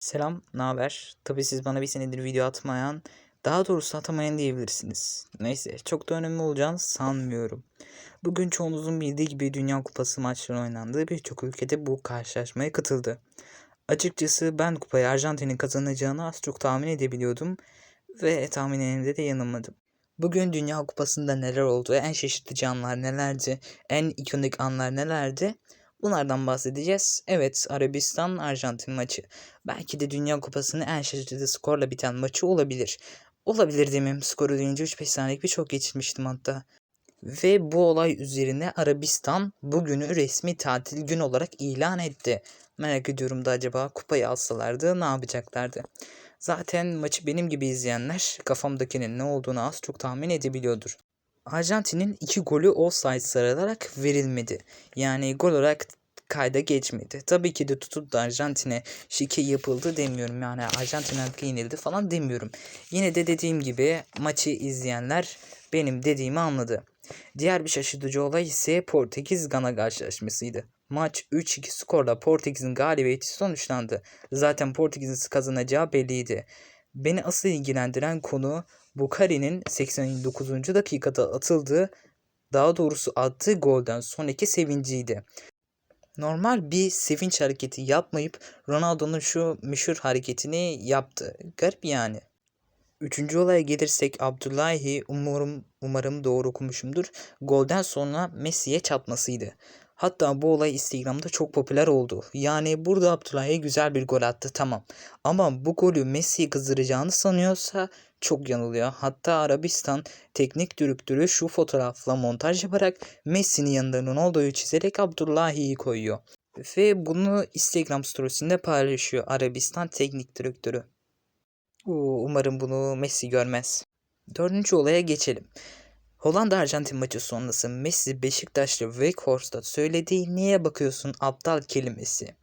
Selam, ne haber? Tabii siz bana bir senedir video atmayan, daha doğrusu atamayan diyebilirsiniz. Neyse, çok da önemli olacağını sanmıyorum. Bugün çoğunuzun bildiği gibi Dünya Kupası maçları oynandığı birçok ülkede bu karşılaşmaya katıldı. Açıkçası ben kupayı Arjantin'in kazanacağını az çok tahmin edebiliyordum ve tahminlerimde de yanılmadım. Bugün Dünya Kupası'nda neler oldu, en şaşırtıcı anlar nelerdi, en ikonik anlar nelerdi? Bunlardan bahsedeceğiz. Evet, Arabistan-Arjantin maçı. Belki de Dünya Kupası'nın en şaşırtıcı skorla biten maçı olabilir. Olabilir demem. Skoru duyunca 3-5 saniyelik bir şok geçirmiştim hatta. Ve bu olay üzerine Arabistan bugünü resmi tatil gün olarak ilan etti. Merak ediyorum da acaba kupayı alsalardı ne yapacaklardı? Zaten maçı benim gibi izleyenler kafamdakinin ne olduğunu az çok tahmin edebiliyordur. Arjantin'in iki golü offside sayılarak verilmedi. Yani gol olarak kayda geçmedi. Tabii ki de tutup da Arjantin'e şike yapıldı demiyorum. Yani Arjantin hakkı yenildi falan demiyorum. Yine de dediğim gibi maçı izleyenler benim dediğimi anladı. Diğer bir şaşırtıcı olay ise Portekiz-Gana karşılaşmasıydı. Maç 3-2 skorla Portekiz'in galibiyeti sonuçlandı. Zaten Portekiz'in kazanacağı belliydi. Beni asıl ilgilendiren konu Bukari'nin 89. dakikada atıldığı, daha doğrusu attığı golden sonraki sevinciydi. Normal bir sevinç hareketi yapmayıp Ronaldo'nun şu meşhur hareketini yaptı. Garip yani. Üçüncü olaya gelirsek Abdullahi umarım umarım doğru okumuşumdur. Golden sonra Messi'ye çatmasıydı. Hatta bu olay Instagram'da çok popüler oldu. Yani burada Abdullahi güzel bir gol attı tamam. Ama bu golü Messi'yi kızdıracağını sanıyorsa çok yanılıyor. Hatta Arabistan teknik direktörü şu fotoğrafla montaj yaparak Messi'nin yanında Ronaldo'yu çizerek Abdullahi'yi koyuyor. Ve bunu Instagram storiesinde paylaşıyor Arabistan teknik direktörü. Umarım bunu Messi görmez. Dördüncü olaya geçelim. Hollanda-Arjantin maçı sonrası Messi Beşiktaşlı Weghorst'a söylediği niye bakıyorsun aptal kelimesi.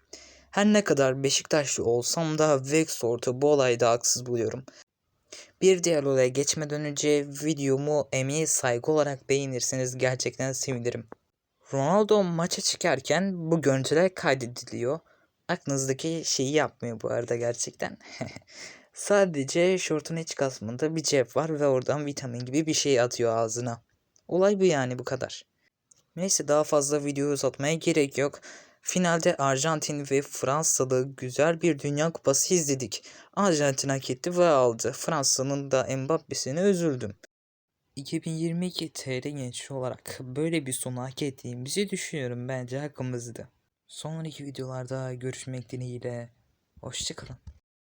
Her ne kadar Beşiktaşlı olsam da Weghorst'u bu olayda haksız buluyorum. Bir diğer olaya geçmeden önce videomu emeğe saygı olarak beğenirseniz gerçekten sevinirim. Ronaldo maça çıkarken bu görüntüler kaydediliyor. Aklınızdaki şeyi yapmıyor bu arada gerçekten. Sadece şortun iç kısmında bir cep var ve oradan vitamin gibi bir şey atıyor ağzına. Olay bu yani bu kadar. Neyse daha fazla video uzatmaya gerek yok. Finalde Arjantin ve Fransalı güzel bir Dünya Kupası izledik. Arjantin hak etti ve aldı. Fransa'nın da Mbappe'sine üzüldüm. 2022 TR gençliği olarak böyle bir sonu hak ettiğimizi düşünüyorum bence hakkımızdı. Sonraki videolarda görüşmek dileğiyle. Hoşçakalın.